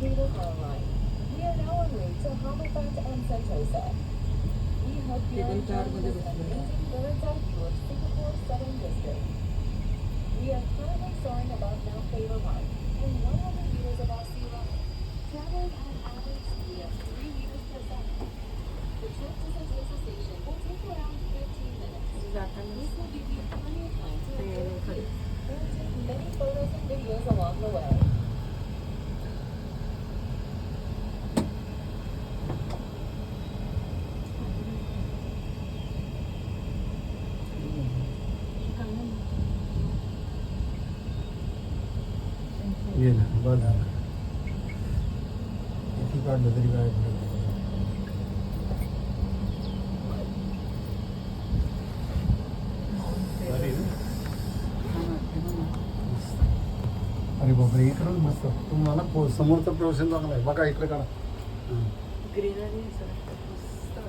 Reading Power Line. We are now en route to Halifax and Sentosa. We hope you are enjoying this amazing bird's eye view of Singapore's Southern District. We are currently soaring above Mount Faber Mark and 100 meters above sea level. traveling at an average speed of झालं. किती काढलं तरी काय. अरे बापरे इकडून मस्त. तुम्हाला पो- समोरचा प्रोसेस चांगला आहे. बघा इकडे काढा. हं. ग्रीनरी मस्त वाटतं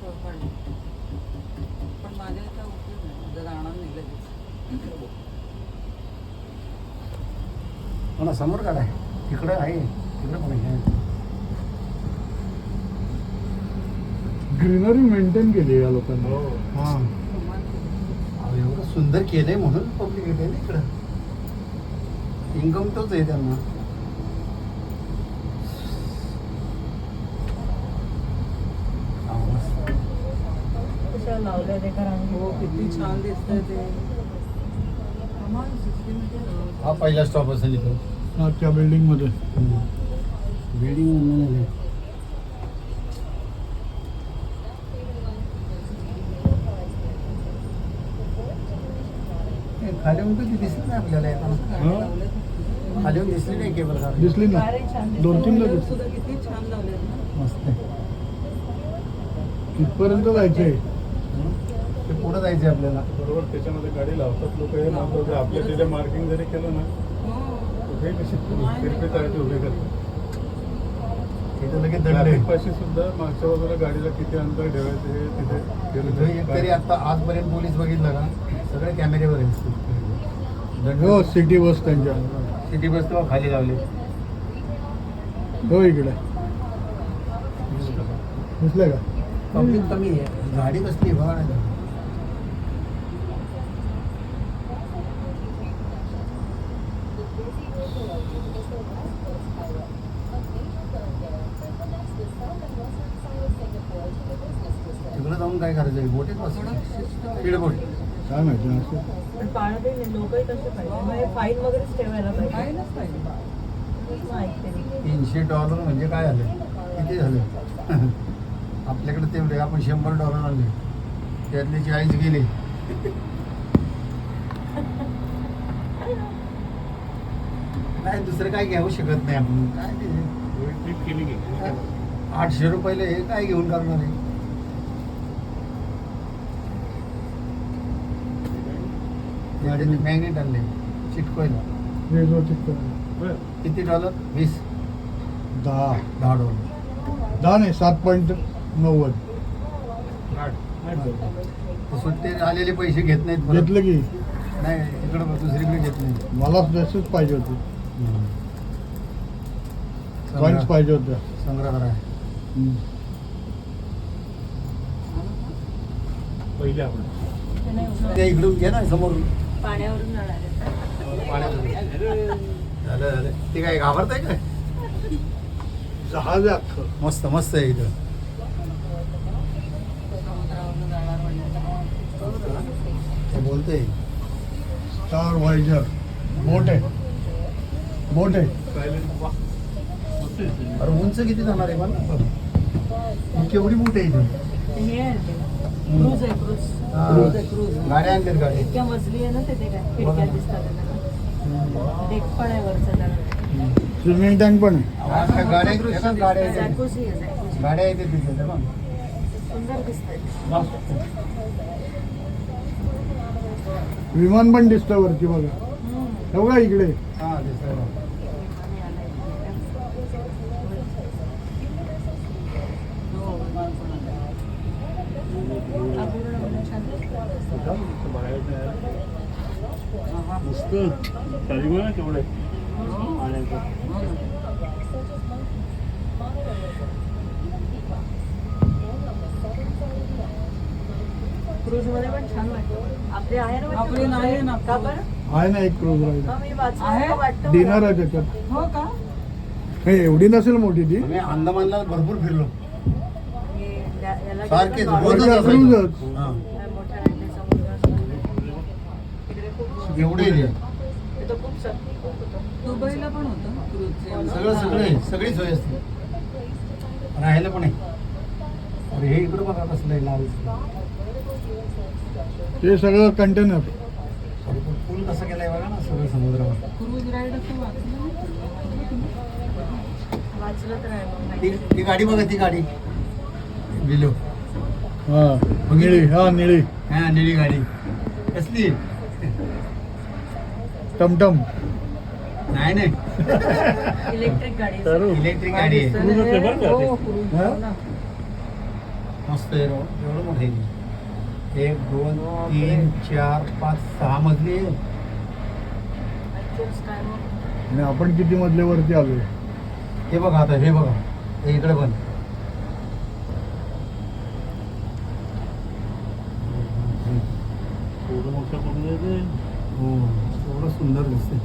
हो, पण पण माझ्या इथं उपयोग नाही माझं राहणार नाही ना समोर काढा. इकडं आहे. इकडं पण आहे? ग्रीनरी मेंटेन केली या लोकांनी. हां. एवढं सुंदर केलंय म्हणून पब्लिक येते ना इकडं. इन्कम तोच आहे त्यांना. हा, मस्त. हो किती छान दिसतंय ते कमाल system आहे ते. हा पहिला स्टॉप असेल इथं. त्या बिल्डिंगमध्ये बिल्डिंग खाली कधी दिसलं नाही आपल्याला येताना? हा? खाली दिसली नाही केबल दिसली ना. दोन तीनदा Mirror दिसली सुद्धा किती छान लावलेत ना. मस्त आहे. पुढं जायचं आपल्याला. बरोबर त्याच्यामध्ये गाडी लावतात लोक हे महत्वाचं. आपल्या तिथे मार्किंग जरी केलं ना हो. हे कशी तिरपे उभे करतात तिथं लगेच दंड ट्रॅफिक आहे. पाशी सुद्धा मागच्या बाजूला गाडीला किती अंतर ठेवायचं हे तिथे इथं केलं आता आजपर्यंत पोलीस बघितलं का सगळे कॅमेरेवर आहेत. दंड. हो सिटी बस त्यांच्या. सिटी बस तेव्हा खाली लावले. हो इकडे. दिसलं का? पब्लिक कमी आहे. गाडी कसली बघा ना तिकडे जाऊन काय करायचं बोटीत बस. स्पीड बोट. काय माहिती असं. पण पाळते लोकही तसे पाहिजे. मग हे फाईन वगैरेच ठेवायला पाहिजे. पाहिलंच पाहिजे. मग ऐकते मी. तीनशे डॉलर म्हणजे काय झालं? किती झालं? आपल्याकडे तेवढे आपण शंभर डॉलर आणले. त्यातले चाळीस गेले. नाही दुसरं काय घेऊ शकत नाही आपण. काय ते? ट्रिप केली की. आठशे रुपयाला हे काय घेऊन करणार आहे? गाडीने मॅग्नेट आणले चिटकोयला तिथं बरं किती डॉलर वीस. दहा. दहा डॉलर दहा नाही सात पॉईंट नव्वद. ते सुट्टे आलेले पैसे घेत नाहीत परत. घेतलं की? नाही इकडं दुसरीकडे घेत नाही मला तसेच पाहिजे होते. संग्रह- पॉईंट्स पाहिजे होत्या. संग्रह करा. हम्म. पहिले आपण. ते इकडून घे ना समोर पाण्यावरून जाणार आहे. झालं झालं. ते काय घाबरताय काय? जहाज आहे अख्खं मस्त मस्त आहे इथं. ते बोलतंय. स्टार व्हायझर. बोट आहे. बोट आहे. सायलेंट वा मस्त आहे. अरे उंच किती जाणार आहे पण ही केवढी मोठी आहे हे क्रूज क्रूज. हा. गाड्या आणतात गाडी. इतक्या मजली आहे ना ते ते काय खिडक्या दिसतात त्याला डेक पण आहे वरचा त्याला स्विमिंग टँक पण आहे. त्या गाड्या बघ, गाड्या आहेत. जॅकुझी आहे जॅकुझी गाड्या आहेत तिथे ते बघ. सुंदर दिसतंय. विमान पण दिसतं वरती बघा. हम्म. बघा इकडे. हा दिसतंय. बघ. आणि आलाय इकडे. हो विमान पण आलं. अपूर्ण म्हणजे छान दिसतं. बाहेर नाही. हा, हा. मस्त खाली बघ ना केवढं आहे. पाण्याचं. हो ना. such as monkeys, monoliths, even peacocks. And on the southern side of the क्रूजमध्ये पण छान वाटतं आपले आहे ना वाटतं आपले cruise नाही आहे? ना का cruise. बरं आहे ना एक क्रूज राईड मी वाचलं आहे? का वाटतं डिनर. आहे त्याच्यात हो का हे एवढी नसेल मोठी ती आम्ही अंदमानला भरपूर फिरलो मी या- याला सारखेच गेलो ना रोजच वरती असायचं. क्रूजच. हा. काय मोठ्या राहिल्या समुद्र असतो. तिकडे खूप एवढे आहे ते. तिथं खूप सक्ती खूप होतं. दुबईला पण होतं क्रूजचे. सगळं सगळं आहे सगळी सोय असते. राहायला पण आहे. अरे हे इकडं बघा कसलं आहे लाल ते सगळं कंटेनर पूल कसं केलंय बघा ना सगळं समुद्रावर. क्रूज राईड असं वाचलं नाही. वाचलं तर आहे मग. ती. ती गाडी बघा ती गाडी. बिलो. हा निळी हा निळी. हा निळी गाडी. कसली? टमटम नाही नाही इलेक्ट्रिक गाडी तर इलेक्ट्रिक गाडी आहे ते. हो. हा? हो ना. मस्त आहे राव. एवढं मोठं आहे ते. एक दोन तीन चार पाच सहा मजली आहे Actual sky मग आणि आपण किती मधल्या वरती आलोय हे बघा आता हे बघा हे इकडे पण एवढं मोठं कुठं आहे ते? हो एवढं सुंदर दिसते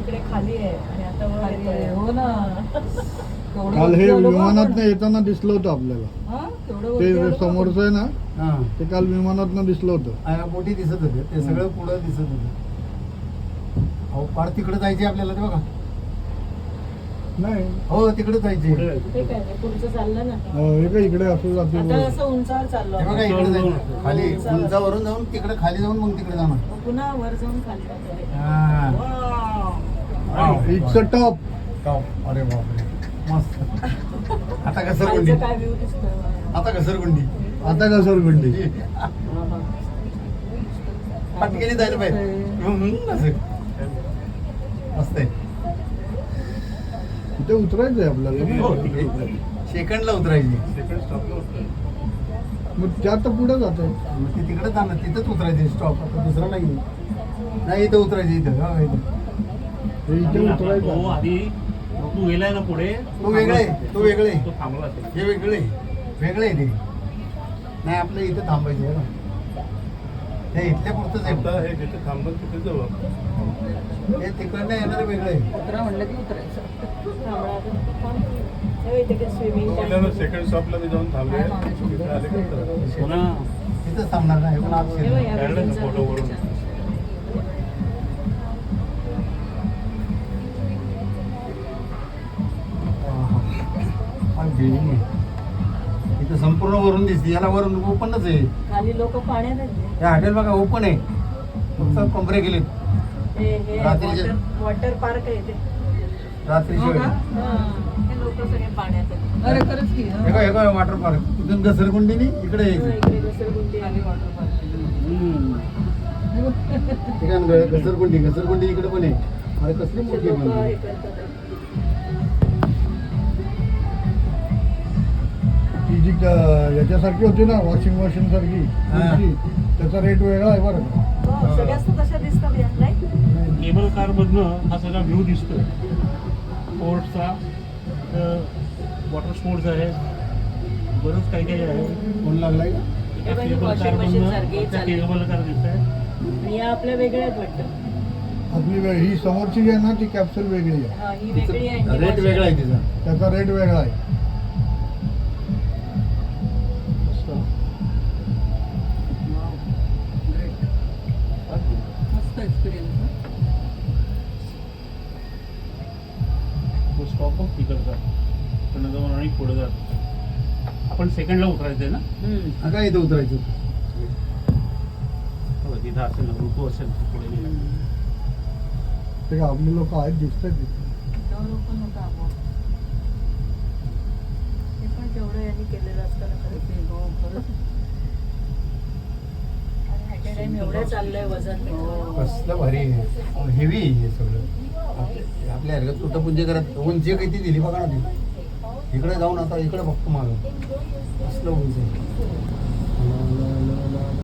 इकडे खाली आहे आणि आता वर खाली आहे. येतोय. हो ना. केवढं काल हे वरती आलो बा विमानात आपण. येताना दिसलं होतं आपल्याला. हा? केवढं वरती आलो ते बा समोरचं आहे ना हा. ते काल विमानात दिसलं होतं. आ, मोठी दिसत होते ते सगळं पुढं दिसत होते. अहो पार तिकडे जायचे आपल्याला ते बघा. नाही. हो तिकडे जायचे. हे. ते काय ते पुढचं चाललं ना अं, हे काय इकडे असं जाते. आता वर. असं उंचावर चाललो बघा आपण. इकडे जायचं. खाली उंचावरून जाऊन तिकडे खाली जाऊन मग तिकडे जाणार. मग पुन्हा वर जाऊन खाली जातो हा. Wow. It's a top top. अरे बापरे. मस्त. आता खालचं घसरगुंडी काय व्ह्यू दिसतोय आता घसरगुंडी. आता का सरगुंडी पटकेली जायला पाहिजे. हम्म, असं. मस्त आहे. इथे उतरायचंय आपल्याला? हो, उतरा. सेकंडला उतरायची. सेकंड स्टॉपला उतरा. मग त्या तर पुढे जाते मग ते तिकडे जाणार तिथंच उतरायचे स्टॉप आता दुसरा नाही. नाही इथं उतरायचे इथं. हा, इथं. हे उतरायचं. आधी तू गेलाय ना पुढे तो वेगळा आहे, तो वेगळा आहे. तो थांबला असेल. हे वेगळे वेगळे आहे ते. नाही आपलं इथं थांबायचं आहे ना. हे इथल्या पुरतंच आता आहे हे जिथे थांबलं तिथे जाऊ आपण. हे तिकडनं येणारं वेगळं. आहे उतरा म्हणलं की उतरायचं. स्विमिंग आपल्याला सेकंड स्टॉपला मी जाऊन थांबले काय मागायचं? तिथे थांबणार नाही पण. काढलं. हा, आहे. इथं संपूर्ण वरून दिसते याला वरून ओपनच आहे. खाली लोक पाण्यात हे हॉटेल बघा ओपन आहे. फक्त कमरे गेले हे हे रात्रीचे- वॉटर वॉटर पार्क आहे ते रात्रीची हो का? वेळ. हा, हे लोक सगळे पाण्यात आहेत अरे खरंच की हे काय हे काय वॉटर पार्क तिथून घसरगुंडीनी इकडे हो, यायचं इकडे घसरगुंडी. वॉटर पार्क हम्म. घसरगुंडी घसरगुंडी इकडे पण आहे अरे कसली मोठी लोक हे. करतात आहे. ती जी क- याच्यासारखी होती ना वॉशिंग मशीन सारखी हा. त्याचा रेट वेगळा आहे बरं का हो, सगळ्याच तर तशा दिसतात या, केबल कार मधनं हा सगळा व्ह्यू दिसतोय. स्पोर्ट्सचा वॉटर स्पोर्ट्स आहे. बरंच काही काही आहे. फोन लागलाय? का केबल कार. केबल दिसत आहे या आपल्या वेगळ्या आहेत वाटतं. आपली वे- ही समोरची जी आहे ना ती कॅप्सूल वेगळी आहे. हा, ही रेट वेगळा आहे तिचा. त्याचा रेट वेगळा आहे. स्टॉप बघ तिकडचा पण जाऊन आणि पुढे जात आपण सेकंडला उतरायचंय ना? हा काय इथं उतरायचं. हो, तिथं असेल ना ऋतू असेल पुढे. ते का आपली लोक आहेत दिसतात तिथे. हे तेवढं यांनी केलेलं असतं ना खरंच. आणि at एवढं चाललंय वजन. हो. कसलं भारी हेवी आहे सगळं. आपल्या हरकत कुठं पुंजे करत उंची किती दिली बघा ना ती. इकडे जाऊन आता इकडे बघतो मागं. कसलं उंच